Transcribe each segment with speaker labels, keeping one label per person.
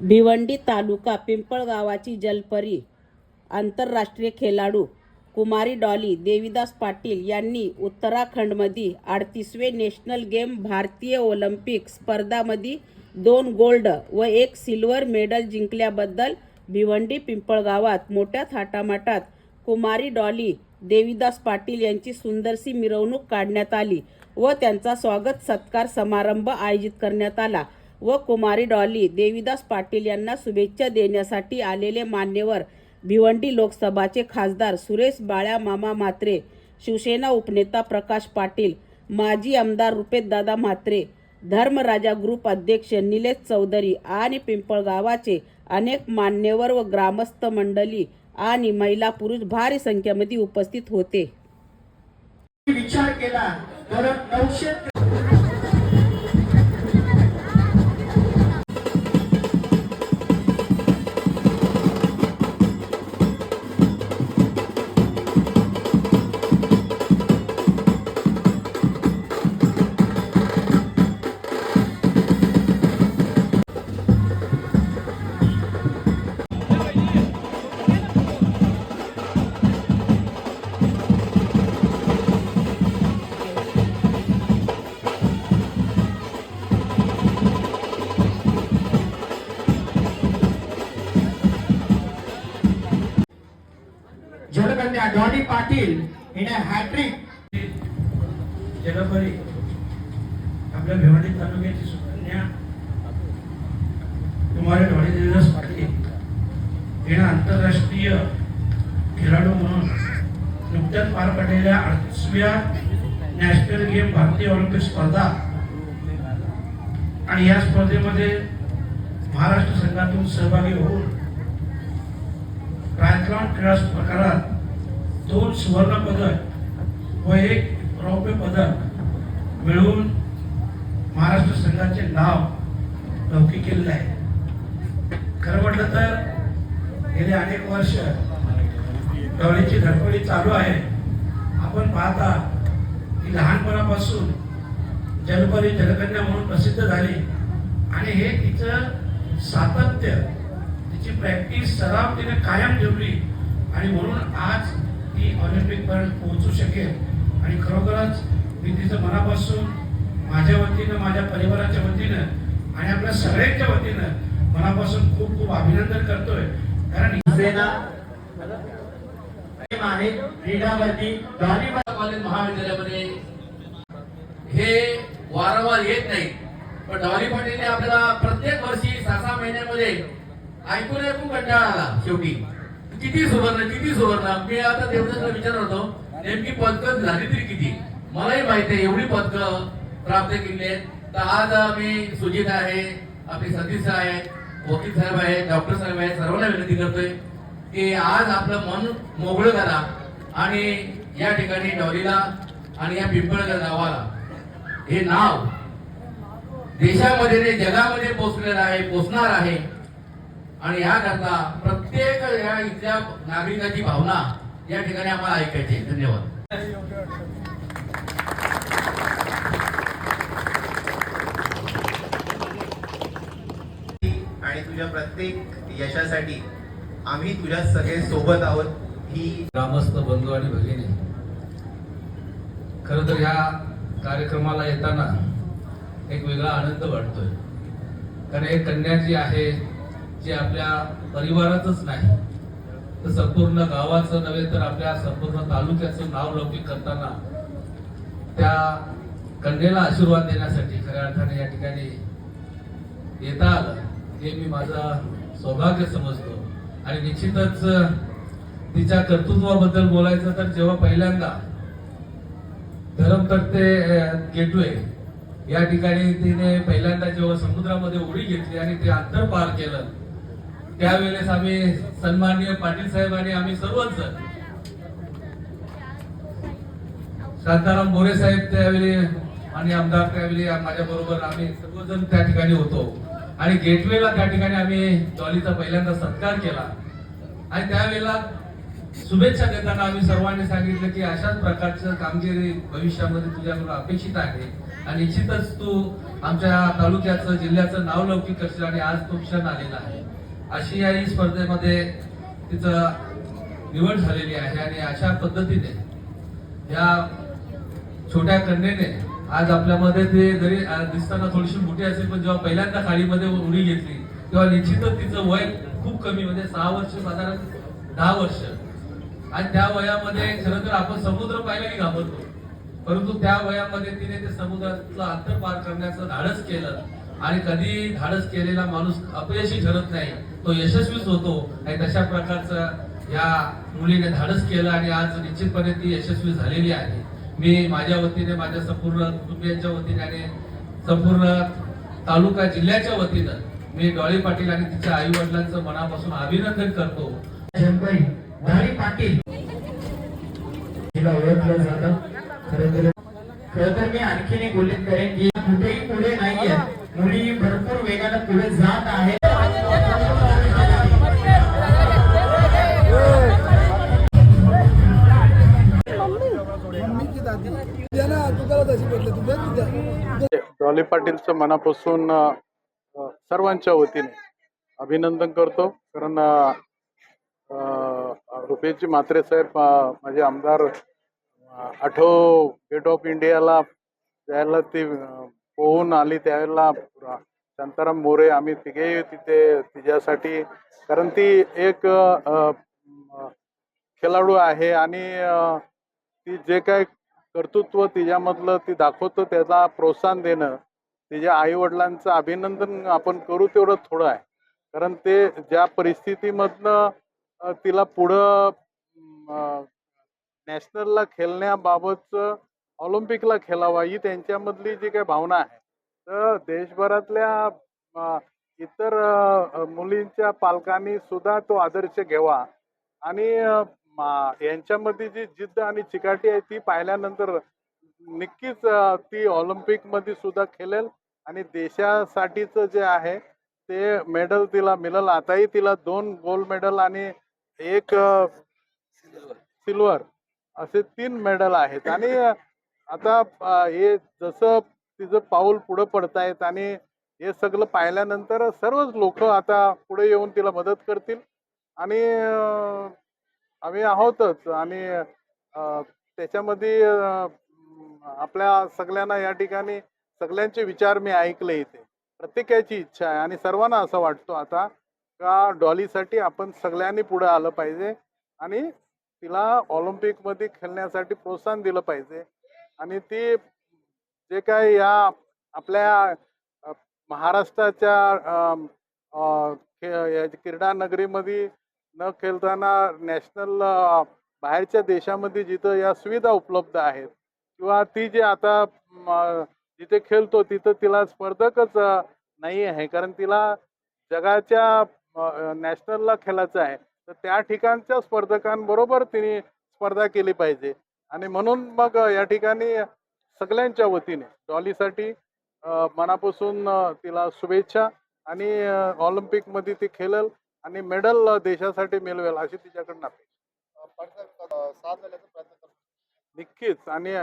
Speaker 1: भिवंडी तालुका पिंपळगावाची जलपरी आंतरराष्ट्रीय खेळाडू कुमारी डॉली देवीदास पाटील यांनी उत्तराखंडमध्ये अडतीसवे नॅशनल गेम भारतीय ऑलिम्पिक स्पर्धामध्ये दोन गोल्ड व एक सिल्वर मेडल जिंकल्याबद्दल भिवंडी पिंपळगावात मोठ्या थाटामाटात कुमारी डॉली देवीदास पाटील यांची सुंदरशी मिरवणूक काढण्यात आली व त्यांचा स्वागत सत्कार समारंभ आयोजित करण्यात आला. व कुमारी डॉली देवीदास पाटील यांना शुभेच्छा देण्यासाठी आलेले मान्यवर भिवंडी लोकसभाचे खासदार सुरेश बाळ्या मामा म्हात्रे शिवसेना उपनेता प्रकाश पाटील माजी आमदार रुपेशदादा म्हात्रे धर्मराजा ग्रुप अध्यक्ष निलेश चौधरी आणि पिंपळगावाचे अनेक मान्यवर व ग्रामस्थ मंडळी आणि महिला पुरुष भारी संख्येमध्ये उपस्थित होते.
Speaker 2: विचार केला तर नऊशे जलकन्या पाटील हिने हॅट्रिक
Speaker 3: जलपरी आपल्या भिवंडी तालुक्याची सुकन्या कुमारी ढोळे देवदास पाटील हिनं आंतरराष्ट्रीय खेळाडू म्हणून नुकत्याच पार पडलेल्या अडतीसव्या नॅशनल गेम भारतीय ऑलिम्पिक स्पर्धा आणि या स्पर्धेमध्ये महाराष्ट्र संघातून सहभागी होऊन ट्रायथलॉन क्रीडा प्रकारात दोन सुवर्ण पदक व एक रौप्य पदक मिळवून महाराष्ट्र संघाचे नाव लौकिक केलेलं आहे. खरं म्हटलं तर गेले अनेक वर्ष डवळीची धडपडी चालू आहे. आपण पाहता की लहानपणापासून जलपरी जलकन्या म्हणून प्रसिद्ध झाली. आणि हे तिचं सातत्य तिची प्रॅक्टिस सराव तिने कायम ठेवली. आणि म्हणून आज ती ऑलिम्पिक पर्यंत पोहोचू शकेल. आणि खरोखरच मी तिचं मनापासून माझ्या वतीनं माझ्या परिवाराच्या वतीनं आणि आपल्या सगळ्यांच्या वतीनं मनापासून खूप खूप अभिनंदन करतोय. कारण
Speaker 2: सेना आहे क्रीडावरती डॉली
Speaker 4: कॉलेज महाविद्यालयामध्ये हे वारंवार येत नाही. पण डॉली पाटीलने आपल्याला प्रत्येक वर्षी सहा सहा महिन्यामध्ये ऐकून ऐकून कंटाळा आला शेवटी. किती सुवर्ण किती सुवर्ण? मी आता देवदासला विचारत होतो नेमकी पदकं झाली तरी किती? मलाही माहिती आहे एवढी पदकं प्राप्त केली आहेत. तर आज आम्ही सुजित आहे आपले सतीश आहे वकील साहेब आहे डॉक्टर साहेब आहे सर्वांना विनंती करतोय की आज आपलं मन मोगळं करा आणि या ठिकाणी डॉलीला आणि या पिंपळगर गावाला हे नाव देशामध्ये जगामध्ये पोहोचलेलं आहे पोचणार आहे. आणि याकरता प्रत्येक या इथल्या नागरिकाची भावना या ठिकाणी आम्हाला ऐकायची. धन्यवाद.
Speaker 5: आणि तुझ्या प्रत्येक यशासाठी आम्ही तुझ्या सगळे सोबत आहोत. ही
Speaker 6: ग्रामस्थ बंधू आणि भगिनी खरं तर ह्या कार्यक्रमाला येताना एक वेगळा आनंद वाटतोय. कारण एक कन्या जी आहे जे आपल्या परिवारातच नाही तर संपूर्ण गावाचं नव्हे तर आपल्या संपूर्ण तालुक्याचं नाव लौकिक करताना त्या कन्येला आशीर्वाद देण्यासाठी खऱ्या अर्थाने या ठिकाणी येता आलं. हे मी माझं सौभाग्य समजतो. आणि निश्चितच तिच्या कर्तृत्वाबद्दल बोलायचं तर जेव्हा पहिल्यांदा धरमतर्ते गेटवे या ठिकाणी तिने पहिल्यांदा जेव्हा समुद्रामध्ये उडी घेतली आणि ते अंतर पार केलं त्यावेळेस आम्ही सन्माननीय पाटील साहेब आणि आम्ही सर्वच जण. शांताराम मोरे साहेब त्यावेळी आणि आमदार त्यावेळी माझ्या बरोबर आम्ही सर्वजण त्या ठिकाणी होतो. आणि गेटवेला त्या ठिकाणी आम्ही डॉलीचा पहिल्यांदा सत्कार केला. आणि त्यावेळेला शुभेच्छा देताना आम्ही सर्वांनी सांगितलं की अशाच प्रकारचं कामगिरी भविष्यामध्ये तुझ्याकडून अपेक्षित आहे. आणि निश्चितच तू आमच्या तालुक्याचं जिल्ह्याचं नाव लौकिक करशील आणि आज तो क्षण आलेला आहे. आशियाई स्पर्धेमध्ये तिचं निवड झालेली आहे आणि अशा पद्धतीने या छोट्या कन्येने आज आपल्यामध्ये ते जरी दिसताना थोडीशी मोठी असेल पण जेव्हा पहिल्यांदा खाडीमध्ये उडी घेतली तेव्हा निश्चितच तिचं वय खूप कमी म्हणजे सहा वर्ष साधारण दहा वर्ष. आणि त्या वयामध्ये खरं तर आपण समुद्र पाहिला की घाबरतो. परंतु त्या वयामध्ये तिने ते समुद्राचं अंतर पार करण्याचं धाडस केलं. आणि कधी धाडस केलेला माणूस अपयशी ठरत नाही तो यशस्वीच होतो. आणि तशा प्रकारचं या मुलीने धाडस केलं आणि आज निश्चितपणे ती यशस्वी झालेली आहे. मी माझ्या वतीने माझ्या संपूर्ण कुटुंबियांच्या वतीने आणि संपूर्ण तालुका जिल्ह्याच्या वतीनं मी डॉळी पाटील आणि तिच्या आई वडिलांचं मनापासून अभिनंदन करतो.
Speaker 2: शंकरी पाटील. तिला ओळखलं जातं. तर खरं तर मी आणखीन एक उल्लेख करेन की
Speaker 7: डॉली मनापासून सर्वांच्या वतीने अभिनंदन करतो. कारण रुपयेची मात्रे रुपेशजी साहेब माझे आमदार आठव गेट ऑफ इंडियाला त्यावेळेला ती पोहून आली त्यावेळेला शांताराम मोरे आम्ही तिघेही तिथे तिच्यासाठी. कारण ती एक खेळाडू आहे आणि ती जे काय कर्तृत्व तिच्यामधलं ती दाखवतो त्याला प्रोत्साहन देणं तिच्या आई वडिलांचं अभिनंदन आपण करू तेवढं थोडं आहे. कारण ते ज्या परिस्थितीमधनं तिला पुढं नॅशनलला खेळण्याबाबतचं ऑलिम्पिकला खेळावा ही त्यांच्यामधली जी काही भावना आहे. तर देशभरातल्या इतर मुलींच्या पालकांनी सुद्धा तो आदर्श घ्यावा. आणि यांच्यामध्ये जी जिद्द आणि चिकाटी आहे ती पाहिल्यानंतर नक्कीच ती ऑलिम्पिकमध्ये सुद्धा खेळेल. आणि देशासाठीचं जे आहे ते मेडल तिला मिळेल. आताही तिला दोन गोल्ड मेडल आणि एक सिल्वर असे तीन मेडल आहेत. आणि आता हे जसं तिचं पाऊल पुढं पडतायत आणि हे सगळं पाहिल्यानंतर सर्वच लोक आता पुढे येऊन तिला मदत करतील. आणि आम्ही आहोतच. आणि त्याच्यामध्ये आपल्या सगळ्यांना या ठिकाणी सगळ्यांचे विचार मी ऐकले इथे. प्रत्येकाची इच्छा आहे आणि सर्वांना असं वाटतो आता का डॉलीसाठी आपण सगळ्यांनी पुढे आलं पाहिजे आणि तिला ऑलिम्पिकमध्ये खेळण्यासाठी प्रोत्साहन दिलं पाहिजे. आणि ती जे काय या आपल्या महाराष्ट्राच्या खे- या क्रीडा नगरीमध्ये न खेळताना नॅशनल बाहेरच्या देशामध्ये जिथं या सुविधा उपलब्ध आहेत किंवा ती जी आता जिथे खेळतो तिथं तिला स्पर्धकच नाही आहे कारण तिला जगाच्या नॅशनलला खेळायचं आहे. तर त्या ठिकाणच्या स्पर्धकांबरोबर तिने स्पर्धा केली पाहिजे. आणि म्हणून मग या ठिकाणी सगळ्यांच्या वतीने डॉलीसाठी मनापासून तिला शुभेच्छा. आणि ऑलिम्पिकमध्ये ती खेळेल आणि मेडल देशासाठी मिळवेल अशी तिच्याकडून अपेक्षा. नक्कीच. आणि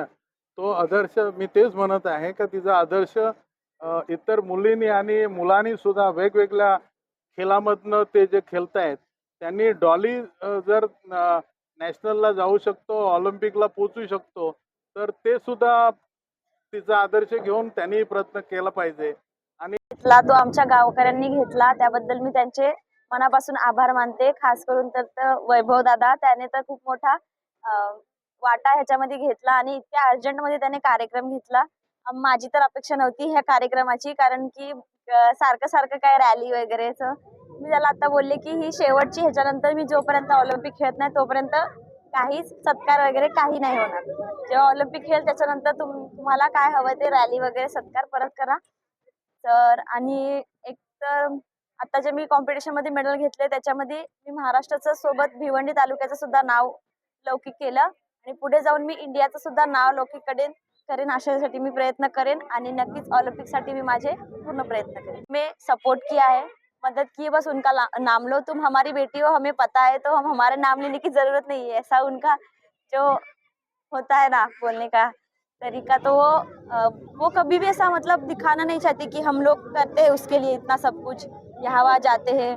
Speaker 7: तो आदर्श मी तेच म्हणत आहे का तिचा आदर्श इतर मुलींनी आणि मुलांनी सुद्धा वेगवेगळ्या खेळामधनं ते जे खेळतायत त्यांनी डॉली जर नॅशनलला जाऊ शकतो ऑलिम्पिकला पोचू शकतो तर ते सुद्धा तिचा आदर्श घेऊन त्यांनी प्रयत्न केला पाहिजे.
Speaker 8: घेतला तो आमच्या गावकऱ्यांनी घेतला त्याबद्दल मी त्यांचे मनापासून आभार मानते. खास करून तर वैभव दादा त्याने तर खूप मोठा वाटा ह्याच्यामध्ये घेतला आणि इतक्या अर्जंटमध्ये त्याने कार्यक्रम घेतला. माझी तर अपेक्षा नव्हती ह्या कार्यक्रमाची कारण की सारखं सारखं काय रॅली वगैरेच. मी त्याला आता बोलले की ही शेवटची ह्याच्यानंतर मी जोपर्यंत ऑलिम्पिक खेळत नाही तोपर्यंत काहीच सत्कार वगैरे काही नाही होणार. जेव्हा ऑलिम्पिक खेळ त्याच्यानंतर तुम तुम्हाला काय हवं ते रॅली वगैरे सत्कार परत करा. तर आणि एक तर आता जे मी कॉम्पिटिशनमध्ये मेडल घेतले त्याच्यामध्ये मी महाराष्ट्राचं सोबत भिवंडी तालुक्याचं सुद्धा नाव लौकिक केलं. पुढे जाऊन मी इंडियाचं सुद्धा नाव लौकिक करेन करेन अशासाठी मी प्रयत्न करेन आणि नक्कीच ऑलिम्पिकसाठी मी माझे पूर्ण प्रयत्न करेन. मैं सपोर्ट किया है मदद की बस उनका नाम लो तुम हमारी बेटी हो, हमें पता है तो हम हमारे नाम लेने की ज़रूरत नहीं है, ऐसा उनका जो होता है ना, बोलने का तरीका तो वो वो कभी भी ऐसा मतलब दिखाना नहीं चाहती कि हम लोग करते हैं उसके लिए इतना सब कुछ, यहाँ वहाँ जाते हैं।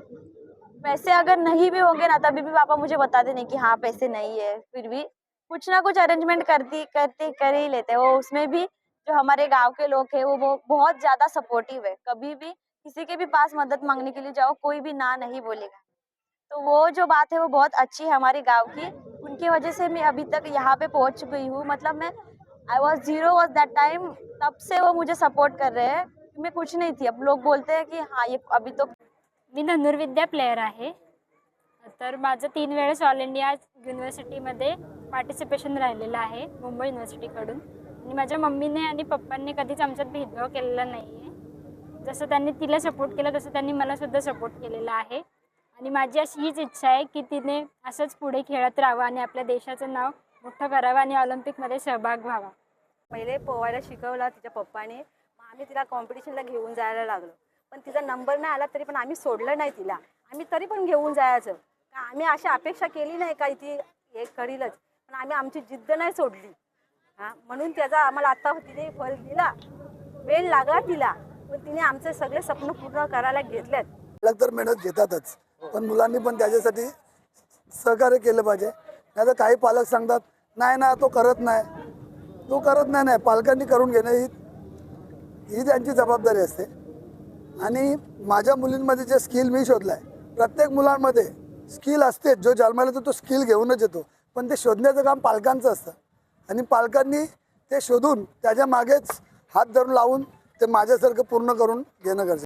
Speaker 8: पैसे अगर नहीं भी होंगे ना, तभी भी पापा मुझे बताते नहीं कि हाँ पैसे नहीं है, फिर भी कुछ ना कुछ अरेंजमेंट करती, करते, कर ही लेते हैं। वो उसमें भी जो हमारे गाँव के लोग हैं, वो बहुत ज़्यादा सपोर्टिव है। कभी भी किसी के भी पास मदद मांगने के लिए जाओ, कोई भी ना नहीं बोलेगा। तो वो जो बात है, वो बहुत अच्छी है हमारे गाँव की। उनकी वजह से मैं अभी तक यहाँ पे पहुँच गई हूँ। मतलब मैं I was zero was that time तब से वो मुझे सपोर्ट कर रहे हैं। मैं कुछ नहीं थी। अब लोग बोलते हैं कि हाँ ये अभी तो
Speaker 9: मी धनुर्विद्या प्लेयर आहे. तर माझं तीन वेळेस ऑल इंडिया युनिव्हर्सिटीमध्ये पार्टिसिपेशन राहिलेलं आहे मुंबई युनिव्हर्सिटीकडून आणि माझ्या मम्मीने आणि पप्पांनी कधीच आमच्यात भेदभाव केलेला नाही आहे जसं त्यांनी तिला सपोर्ट केलं तसं त्यांनी मलासुद्धा सपोर्ट केलेला आहे. आणि माझी अशी हीच इच्छा आहे की तिने असंच पुढे खेळत राहावं आणि आपल्या देशाचं नाव मोठं करावं आणि ऑलिम्पिकमध्ये सहभाग व्हावा.
Speaker 10: पहिले पोवायला शिकवला तिच्या पप्पाने. मग आम्ही तिला कॉम्पिटिशनला घेऊन जायला लागलो. पण तिचा नंबर नाही आला तरी पण आम्ही सोडलं नाही तिला. आम्ही तरी पण घेऊन जायचं. का आम्ही अशी अपेक्षा केली नाही का ती हे करीलच. पण आम्ही आमची जिद्द नाही सोडली. हां म्हणून त्याचा आम्हाला आत्ता तिने फल दिला वेळ लागला तिला पण तिने आमचे सगळे स्वप्न पूर्ण करायला घेतलेत.
Speaker 11: तर मेहनत घेतातच पण मुलांनी पण त्याच्यासाठी सहकार्य केलं पाहिजे. नाही तर काही पालक सांगतात नाही ना तो करत नाही. तो करत नाही नाही. पालकांनी करून घेणं ही ही त्यांची जबाबदारी असते. आणि माझ्या मुलींमध्ये जे स्किल मी शोधला आहे प्रत्येक मुलांमध्ये स्किल असते जो जन्माला येतो तो स्किल घेऊनच येतो. पण ते शोधण्याचं काम पालकांचं असतं. आणि पालकांनी ते शोधून त्याच्या मागेच हात धरून लावून ते माझ्यासारखं पूर्ण करून घेणं गरजेचं